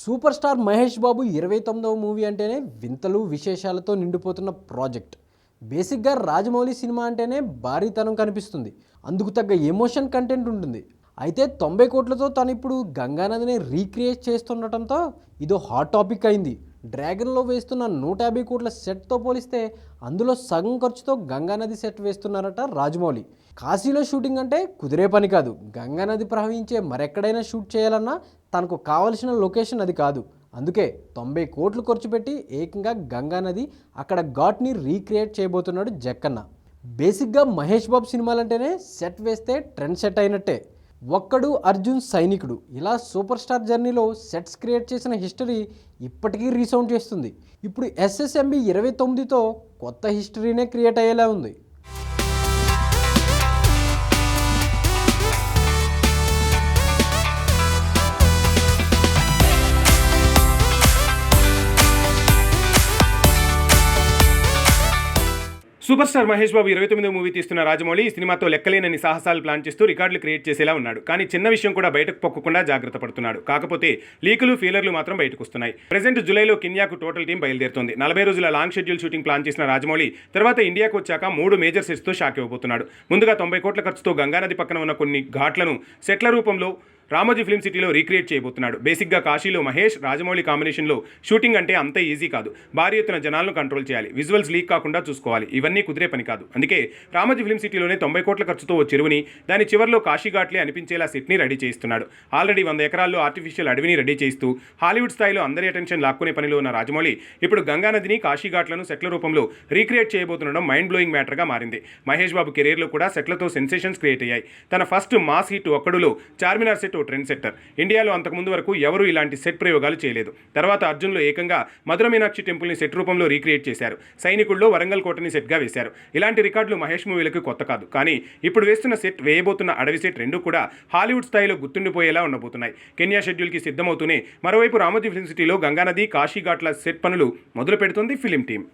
Super star Mahesh Babu ఇరవై తొమ్మిదవ movie అంటేనే వింతలు విశేషాలతో నిండిపోతున్న ప్రాజెక్ట్. బేసిక్గా రాజమౌళి సినిమా అంటేనే భారీతనం కనిపిస్తుంది. అందుకు తగ్గ ఎమోషన్ కంటెంట్ ఉంటుంది. అయితే తొంభై కోట్లతో తను ఇప్పుడు గంగానదిని రీక్రియేట్ చేస్తుండటంతో ఇదో హాట్ టాపిక్ అయింది. డ్రాగన్లో వేస్తున్న నూట యాభై కోట్ల సెట్తో పోలిస్తే అందులో సగం ఖర్చుతో గంగానది సెట్ వేస్తున్నారట రాజమౌళి. కాశీలో షూటింగ్ అంటే కుదిరే పని కాదు. గంగానది ప్రవహించే మరెక్కడైనా షూట్ చేయాలన్నా తనకు కావలసిన లొకేషన్ అది కాదు. అందుకే తొంభై కోట్లు ఖర్చు పెట్టి ఏకంగా గంగానది అక్కడ ఘాట్ని రీక్రియేట్ చేయబోతున్నాడు జక్కన్న. బేసిక్గా మహేష్ బాబు సినిమాలంటేనే సెట్ వేస్తే ట్రెండ్ సెట్ అయినట్టే. ఒక్కడు అర్జున్ సైనికుడు. ఇలా సూపర్ స్టార్ జర్నీలో సెట్స్ క్రియేట్ చేసిన హిస్టరీ ఇప్పటికీ రీసౌండ్ చేస్తుంది. ఇప్పుడు ఎస్ఎస్ఎంబి ఇరవై తొమ్మిదితో కొత్త హిస్టరీనే క్రియేట్ అయ్యేలా ఉంది. సూపర్ స్టార్ మహేష్ బాబు ఇరవై తొమ్మిదో మూవీ తీస్తున్న రాజమౌళి ఈ సినిమాతో లెక్కలేనని సాహసాలు ప్లాన్ చేస్తూ రికార్డులు క్రియేట్ చేసేలా ఉన్నాడు. కానీ చిన్న విషయం కూడా బయటకు పొక్కకుండా జాగ్రత్త పడుతున్నాడు. కాకపోతే లీకులు ఫీలర్లు మాత్రం బయటకు వస్తున్నాయి. ప్రజెంట్ జూలైలో కిన్యాకు టోటల్ టీం బయలుదేరుతోంది. నలభై రోజుల లాంగ్ షెడ్యూల్ షూటింగ్ ప్లాన్ చేసిన రాజమౌళి తర్వాత ఇండియాకు వచ్చాక మూడు మేజర్ సెట్స్తో షాక్ ఇవ్వబోతున్నాడు ముందుగా తొంభై కోట్ల ఖర్చుతో గంగానది పక్కన ఉన్న కొన్ని ఘాట్లను సెట్ల రూపంలో రామోజీ ఫిల్మ్ సిటీలో రీక్రియేట్ చేయబోతున్నాడు. బేసిక్గా కాశీలో మహేష్ రాజమౌళి కాంబినేషన్లో షూటింగ్ అంటే అంత ఈజీ కాదు. భారీ ఎత్తున జనాలను కంట్రోల్ చేయాలి. విజువల్స్ లీక్ కాకుండా చూసుకోవాలి. ఇవన్నీ కుదిరే పని కాదు. అందుకే రామోజీ ఫిల్మ్ సిటీలోనే తొంభై కోట్ల ఖర్చుతో ఓ చెరువుని దాని చివరిలో కాశీఘాట్లే అనిపించేలా సెట్ని రెడీ చేయిస్తున్నాడు. ఆల్రెడీ వంద ఎకరాల్లో ఆర్టిఫిషియల్ అడవిని రెడీ చేస్తూ హాలీవుడ్ స్థాయిలో అందరి అటెన్షన్ లాక్కునే పనిలో ఉన్న రాజమౌళి ఇప్పుడు గంగానదిని కాశీఘాట్లను సెట్ల రూపంలో రీక్రియేట్ చేయబోతుండడం మైండ్ బ్లోయింగ్ మ్యాటర్గా మారింది. మహేష్ బాబు కెరీర్లో కూడా సెట్లతో సెన్సేషన్స్ క్రియేట్ అయ్యాయి. తన ఫస్ట్ మాస్ హిట్ ఒక్కడులో చార్మినార్ సెట్ ఓ ట్రెండ్ సెట్టర్ ఇండియాలో అంతకుముందు వరకు ఎవరూ ఇలాంటి సెట్ ప్రయోగాలు చేయలేదు. తర్వాత అర్జున్లో ఏకంగా మధుర మీనాక్షి టెంపుల్ని సెట్ రూపంలో రీక్రియేట్ చేశారు. సైనికుల్లో వరంగల్ కోటని సెట్గా వేశారు. ఇలాంటి రికార్డులు మహేష్ మూవీలకు కొత్త కాదు. కానీ ఇప్పుడు వేస్తున్న సెట్ వేయబోతున్న అడవి సెట్ రెండు కూడా హాలీవుడ్ స్థాయిలో గుర్తుండిపోయేలా ఉండబోతున్నాయి. కెన్యా షెడ్యూల్కి సిద్ధమవుతూనే మరోవైపు రామోజీ ఫిల్మ్ సిటీలో గంగానది కాశీఘాట్ల సెట్ పనులు మొదలు పెడుతుంది ఫిలిం టీం